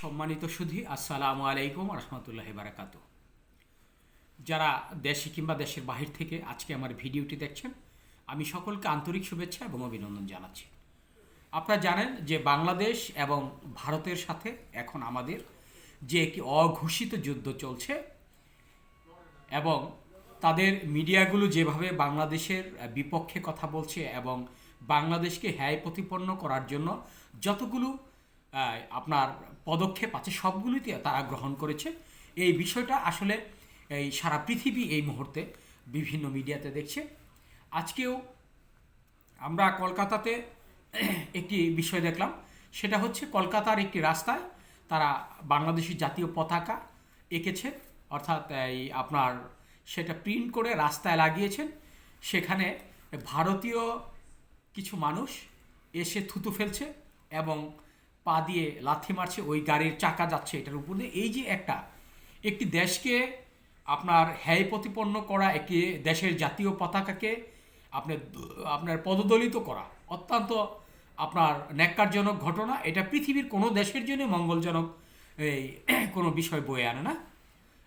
সম্মানিত সুধী, আসসালামু আলাইকুম রহমতুল্লাহ বারাকাত যারা দেশে কিংবা দেশের বাহির থেকে আজকে আমার ভিডিওটি দেখছেন, আমি সকলকে আন্তরিক শুভেচ্ছা এবং অভিনন্দন জানাচ্ছি। আপনারা জানেন যে বাংলাদেশ এবং ভারতের সাথে এখন আমাদের যে একটি অঘোষিত যুদ্ধ চলছে এবং তাদের মিডিয়াগুলো যেভাবে বাংলাদেশের বিপক্ষে কথা বলছে এবং বাংলাদেশকে হ্যায় প্রতিপন্ন করার জন্য যতগুলো আপনার পদক্ষেপ আছে সবগুলিতে তারা গ্রহণ করেছে। এই বিষয়টা আসলে এই সারা পৃথিবী এই মুহূর্তে বিভিন্ন মিডিয়াতে দেখছে। আজকেও আমরা কলকাতাতে একটি বিষয় দেখলাম। সেটা হচ্ছে কলকাতার একটি রাস্তায় তারা বাংলাদেশি জাতীয় পতাকা এঁকেছে। অর্থাৎ এই আপনার সেটা প্রিন্ট করে রাস্তায় লাগিয়েছেন। সেখানে ভারতীয় কিছু মানুষ এসে থুতু ফেলছে এবং পা দিয়ে লাথি মারছে, ওই গাড়ির চাকা যাচ্ছে এটার উপর দিয়ে। এই যে একটা, একটি দেশকে আপনার হ্যায় প্রতিপন্ন করা, একটি দেশের জাতীয় পতাকাকে আপনার আপনার পদদলিত করা, অত্যন্ত আপনার ন্যাক্কারজনক ঘটনা। এটা পৃথিবীর কোনো দেশের জন্য মঙ্গলজনক, এই কোনো বিষয় বয়ে আনে না।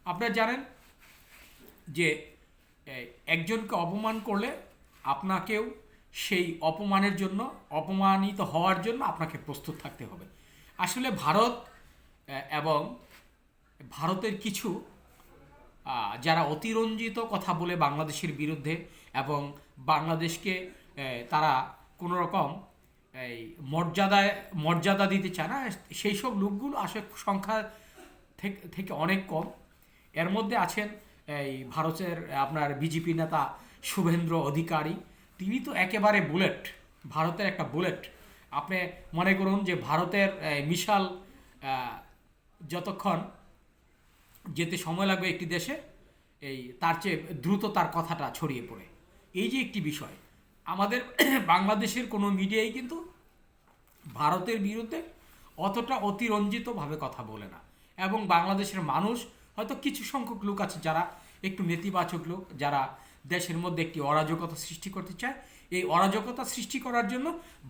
আপনারা জানেন যে একজনকে অপমান করলে আপনাকেও সেই অপমানের জন্য, অপমানিত হওয়ার জন্য আপনাকে প্রস্তুত থাকতে হবে। আসলে ভারত এবং ভারতের কিছু যারা অতিরঞ্জিত কথা বলে বাংলাদেশের বিরুদ্ধে এবং বাংলাদেশকে তারা কোনো রকম, এই মর্যাদায় মর্যাদা দিতে চায় না, সেই সব লোকগুলো আসলে সংখ্যা থেকে অনেক কম। এর মধ্যে আছেন, এই ভারতের আপনার বিজেপি নেতা শুভেন্দ্র অধিকারী। তিনি তো একেবারে বুলেট, ভারতের একটা বুলেট। আপনি মনে করুন যে ভারতের মিশাল যতক্ষণ যেতে সময় লাগবে একটি দেশে, এই তার চেয়ে দ্রুত তার কথাটা ছড়িয়ে পড়ে। এই যে একটি বিষয়, আমাদের বাংলাদেশের কোনো মিডিয়াই কিন্তু ভারতের বিরুদ্ধে অতটা অতিরঞ্জিতভাবে কথা বলে না। এবং বাংলাদেশের মানুষ হয়তো কিছু সংখ্যক লোক আছে যারা একটু নেতিবাচক লোক, যারা দেশের মধ্যে একটি অরাজকতা সৃষ্টি করতে চায়। এই অরাজকতা সৃষ্টি করার জন্য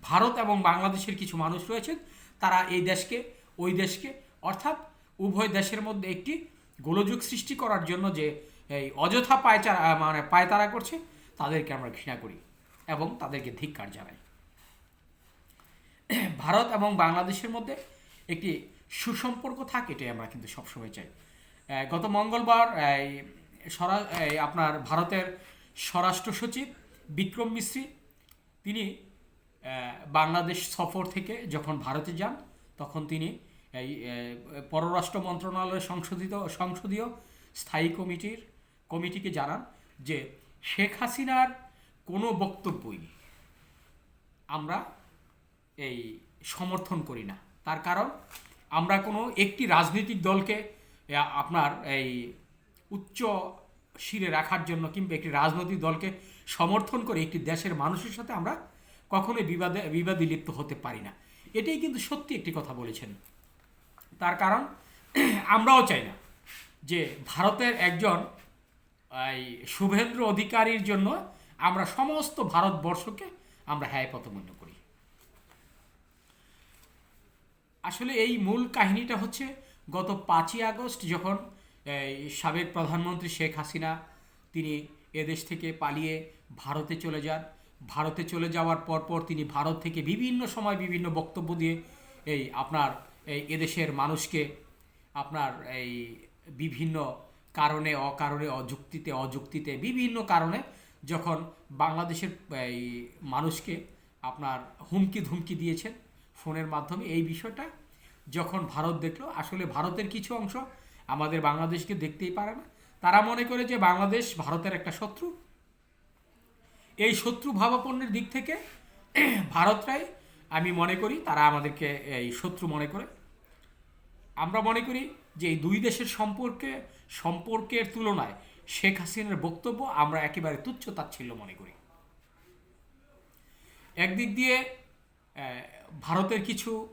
ভারত এবং বাংলাদেশের কিছু মানুষ রয়েছেন। তারা এই দেশকে, ওই দেশকে, অর্থাৎ উভয় দেশের মধ্যে একটি গোলযোগ সৃষ্টি করার জন্য যে এই অযথা পায়চারা মানে পায়তারা করছে, তাদেরকে আমরা ঘৃণা করি এবং তাদেরকে ধিক্কার জানাই। ভারত এবং বাংলাদেশের মধ্যে একটি সুসম্পর্ক থাকে, এটাই আমরা কিন্তু সবসময় চাই। গত মঙ্গলবার আপনার ভারতের স্বরাষ্ট্র সচিব বিক্রম মিশ্রী, তিনি বাংলাদেশ সফর থেকে যখন ভারতে যান, তখন তিনি এই পররাষ্ট্র মন্ত্রণালয়ের সংশোধিত, সংসদীয় স্থায়ী কমিটির, কমিটিকে জানান যে শেখ হাসিনার কোনো বক্তব্যই আমরা এই সমর্থন করি না। তার কারণ আমরা কোনো একটি রাজনৈতিক দলকে আপনার এই উচ্চ শিরে রাখার জন্য কিংবা একটি রাজনৈতিক দলকে সমর্থন করে একটি দেশের মানুষের সাথে আমরা কখনোই বিবাদে বিবাদে লিপ্ত হতে পারি না। এটাই কিন্তু সত্যি একটি কথা বলেছেন। তার কারণ, আমরাও চাই না যে ভারতের একজন, এই শুভেন্দ্র অধিকারীর জন্য আমরা সমস্ত ভারতবর্ষকে আমরা হ্যায় পথমন্য করি। আসলে এই মূল কাহিনীটা হচ্ছে গত পাঁচই আগস্ট যখন সাবেক প্রধানমন্ত্রী শেখ হাসিনা, তিনি এদেশ থেকে পালিয়ে ভারতে চলে যান। ভারতে চলে যাওয়ার পরপর তিনি ভারত থেকে বিভিন্ন সময় বিভিন্ন বক্তব্য দিয়ে এই আপনার এই এদেশের মানুষকে আপনার এই বিভিন্ন কারণে, অকারণে, অযুক্তিতে অযুক্তিতে, বিভিন্ন কারণে যখন বাংলাদেশের এই মানুষকে আপনার হুমকি ধুমকি দিয়েছেন ফোনের মাধ্যমে, এই বিষয়টা যখন ভারত দেখল, আসলে ভারতের কিছু অংশ আমাদের বাংলাদেশকে দেখতেই পারে না। তারা মনে করে যে বাংলাদেশ ভারতের একটা শত্রু। এই শত্রু ভাবাপন্নের দিক থেকে ভারতরাই, আমি মনে করি, তারা আমাদেরকে এই শত্রু মনে করে। আমরা মনে করি যে এই দুই দেশের সম্পর্কে, সম্পর্কের তুলনায় শেখ হাসিনার বক্তব্য আমরা একেবারে তুচ্ছ তাচ্ছিল্য মনে করি। একদিক দিয়ে ভারতের কিছু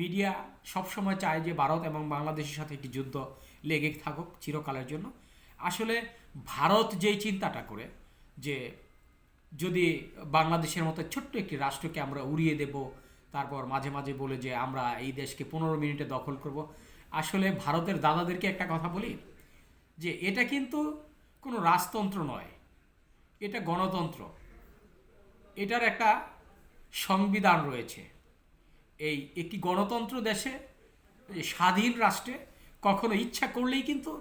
মিডিয়া সবসময় চায় যে ভারত এবং বাংলাদেশের সাথে একটি যুদ্ধ লেগে থাকুক চিরকালের জন্য। আসলে ভারত যেই চিন্তাটা করে যে যদি বাংলাদেশের মতো ছোট্ট একটি রাষ্ট্রকে আমরা উড়িয়ে দেব, তারপর মাঝে মাঝে বলে যে আমরা এই দেশকে পনেরো মিনিটে দখল করব। আসলে ভারতের দাদাদেরকে একটা কথা বলি যে এটা কিন্তু কোনো রাজতন্ত্র নয়, এটা গণতন্ত্র। এটার একটা সংবিধান রয়েছে। এই একটি গণতন্ত্র দেশে স্বাধীন রাষ্ট্রে কখনো ইচ্ছা করলেই কিন্তু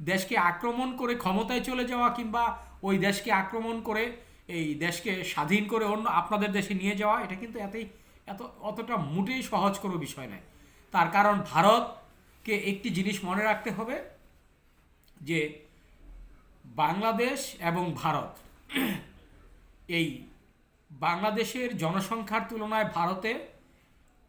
দেশকে আক্রমণ করে ক্ষমতায় চলে যাওয়া কিংবা ওই দেশকে আক্রমণ করে, এই দেশকে স্বাধীন করে অন্য আপনাদের দেশে নিয়ে যাওয়া, এটা কিন্তু এতই, এত, অতটা মোটেই সহজ কোনো বিষয় নয়। তার কারণ ভারতকে একটি জিনিস মনে রাখতে হবে যে বাংলাদেশ এবং ভারত, এই বাংলাদেশের জনসংখ্যার তুলনায় ভারতে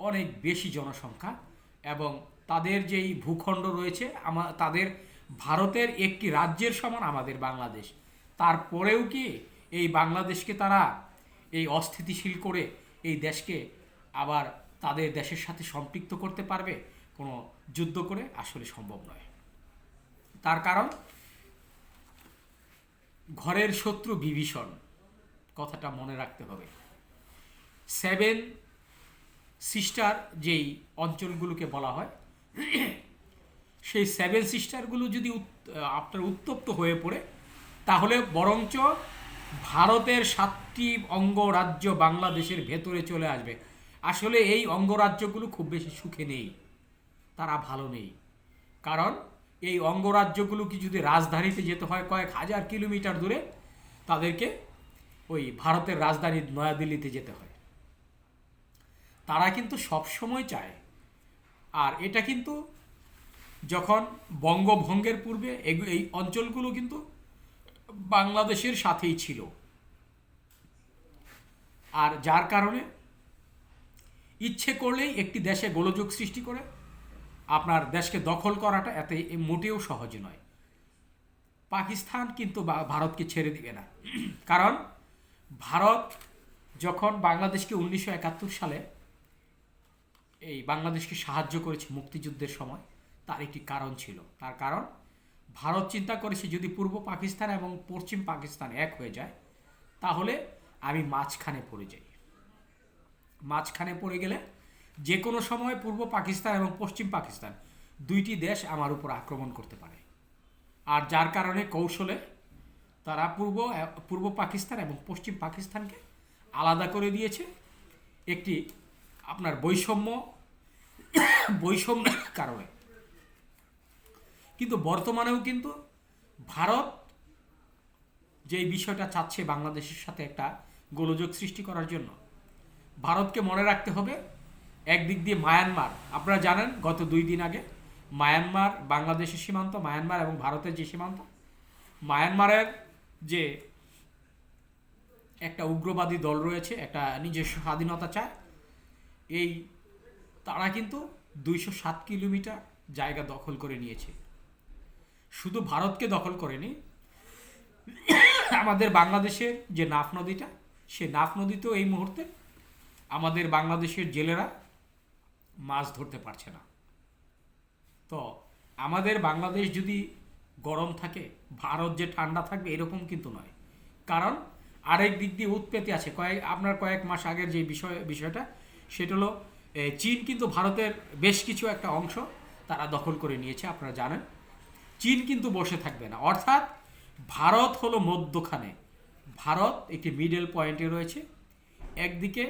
অনেক বেশি জনসংখ্যা এবং তাদের যেই ভূখণ্ড রয়েছে, আমা, তাদের ভারতের একটি রাজ্যের সমান আমাদের বাংলাদেশ। তারপরেও কি এই বাংলাদেশকে তারা এই অস্থিতিশীল করে এই দেশকে আবার তাদের দেশের সাথে সম্পৃক্ত করতে পারবে? কোনো যুদ্ধ করে আসলে সম্ভব নয়। তার কারণ, ঘরের শত্রু বিভীষণ। কথাটা মনে রাখতে হবে। সেভেন সিস্টার যেই অঞ্চলগুলোকে বলা হয়, সেই সেভেন সিস্টারগুলো যদি আপনার উত্তপ্ত হয়ে পড়ে, তাহলে বরঞ্চ ভারতের সাতটি অঙ্গরাজ্য বাংলাদেশের ভেতরে চলে আসবে। আসলে এই অঙ্গরাজ্যগুলো খুব বেশি সুখে নেই, তারা ভালো নেই। কারণ এই অঙ্গরাজ্যগুলোকে যদি রাজধানীতে যেতে হয় কয়েক হাজার কিলোমিটার দূরে, তাদেরকে ওই ভারতের রাজধানী নয়াদিল্লিতে যেতে হয়। তারা কিন্তু সব সময় চায়। আর এটা কিন্তু যখন বঙ্গভঙ্গের পূর্বে এই অঞ্চলগুলো কিন্তু বাংলাদেশের সাথেই ছিল। আর যার কারণে ইচ্ছে করলেই একটি দেশে গোলযোগ সৃষ্টি করে, আপনার দেশকে দখল করাটা এতে মোটেও সহজ নয়। পাকিস্তান কিন্তু ভারতকে ছেড়ে দিবে না। কারণ ভারত যখন বাংলাদেশকে উনিশশো একাত্তর সালে এই বাংলাদেশকে সাহায্য করেছে মুক্তিযুদ্ধের সময়, তার একটি কারণ ছিল। তার কারণ, ভারত চিন্তা করেছে যদি পূর্ব পাকিস্তান এবং পশ্চিম পাকিস্তান এক হয়ে যায়, তাহলে আমি মাঝখানে পড়ে যাই। মাঝখানে পড়ে গেলে যে কোনো সময় পূর্ব পাকিস্তান এবং পশ্চিম পাকিস্তান দুইটি দেশ আমার উপর আক্রমণ করতে পারে। আর যার কারণে কৌশলে তারা পূর্ব পূর্ব পাকিস্তান এবং পশ্চিম পাকিস্তানকে আলাদা করে দিয়েছে। একটি আপনার বৈষম্য, বৈষম্যের কারণে। কিন্তু বর্তমানেও কিন্তু ভারত যেই বিষয়টা চাচ্ছে বাংলাদেশের সাথে একটা গোলযোগ সৃষ্টি করার জন্য, ভারতকে মনে রাখতে হবে একদিক দিয়ে মায়ানমার। আপনারা জানেন, গত দুই দিন আগে মায়ানমার, বাংলাদেশের সীমান্ত, মায়ানমার এবং ভারতের যে সীমান্ত, মায়ানমারের যে একটা উগ্রবাদী দল রয়েছে, একটা নিজস্ব স্বাধীনতা চায় এই তারা কিন্তু দুইশো সাত কিলোমিটার জায়গা দখল করে নিয়েছে। শুধু ভারতকে দখল করেনি, আমাদের বাংলাদেশের যে নাফ নদীটা সে নাফ নদীতেও এই মুহূর্তে আমাদের বাংলাদেশের জেলেরা মাছ ধরতে পারছে না। তো আমাদের বাংলাদেশ যদি গরম থাকে, ভারত যে ঠান্ডা থাকবে, এরকম কিন্তু নয়। কারণ আরেক দিক দিয়ে উৎপেতে আছে। কয়েক, আপনার কয়েক মাস আগের যে বিষয়, বিষয়টা সেটা হলো চীন কিন্তু ভারতের বেশ কিছু একটা অংশ তারা দখল করে নিয়েছে, আপনারা জানেন। চীন কিন্তু বসে থাকবে না। অর্থাৎ ভারত হলো মধ্যখানে। ভারত একটি মিডল পয়েন্টে রয়েছে। একদিকে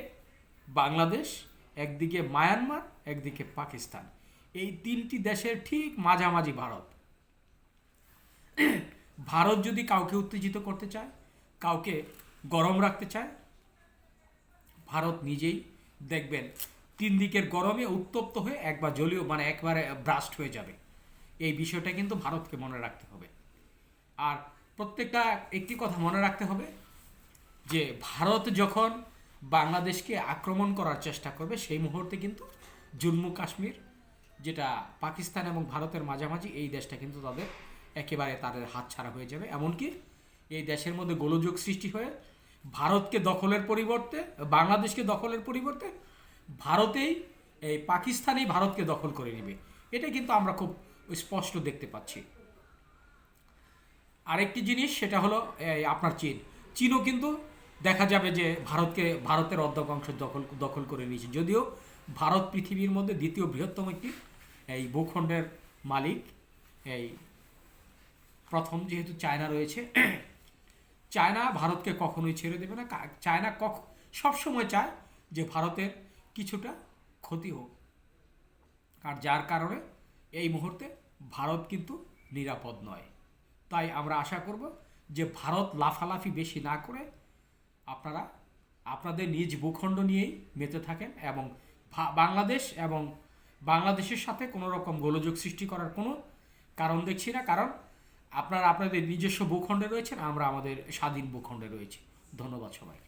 বাংলাদেশ, একদিকে মায়ানমার, একদিকে পাকিস্তান। এই তিনটি দেশের ঠিক মাঝামাঝি ভারত। ভারত যদি কাউকে উত্তেজিত করতে চায়, কাউকে গরম রাখতে চায়, ভারত নিজেই দেখবেন, তিন দিকের গরমে উত্তপ্ত হয়ে একবার জলীয় মানে একবারে ব্রাস্ট হয়ে যাবে। এই বিষয়টা কিন্তু ভারতকে মনে রাখতে হবে। আর প্রত্যেকটা একটি কথা মনে রাখতে হবে যে, ভারত যখন বাংলাদেশকে আক্রমণ করার চেষ্টা করবে, সেই মুহূর্তে কিন্তু জম্মু কাশ্মীর, যেটা পাকিস্তান এবং ভারতের মাঝামাঝি, এই দেশটা কিন্তু তাদের একেবারে তাদের হাতছাড়া হয়ে যাবে। এমনকি এই দেশের মধ্যে গোলযোগ সৃষ্টি হয়ে ভারতকে দখলের পরিবর্তে, বাংলাদেশকে দখলের পরিবর্তে, ভারতেই, এই পাকিস্তানেই ভারতকে দখল করে নেবে। এটা কিন্তু আমরা খুব স্পষ্ট দেখতে পাচ্ছি। আরেকটি জিনিস, সেটা হলো আপনার চীন। চীনও কিন্তু দেখা যাবে যে ভারতকে, ভারতের অর্ধেক অংশ দখল দখল করে নিয়েছে। যদিও ভারত পৃথিবীর মধ্যে দ্বিতীয় বৃহত্তম একটি, এই ভূখণ্ডের মালিক, এই প্রথম যেহেতু চায়না রয়েছে চায়না ভারতকে কখনোই ছেড়ে দেবে না। চায়না কখ, সবসময় চায় যে ভারতের কিছুটা ক্ষতি হোক। আর যার কারণে এই মুহূর্তে ভারত কিন্তু নিরাপদ নয়। তাই আমরা আশা করব যে ভারত লাফালাফি বেশি না করে আপনারা আপনাদের নিজ ভূখণ্ড নিয়েই মেতে থাকেন এবং বাংলাদেশ এবং বাংলাদেশের সাথে কোনো রকম গোলযোগ সৃষ্টি করার কোনো কারণ দেখছি না। কারণ আপনারা আপনাদের নিজস্ব ভূখণ্ডে রয়েছেন আমরা আমাদের স্বাধীন ভূখণ্ডে রয়েছি। ধন্যবাদ সবাই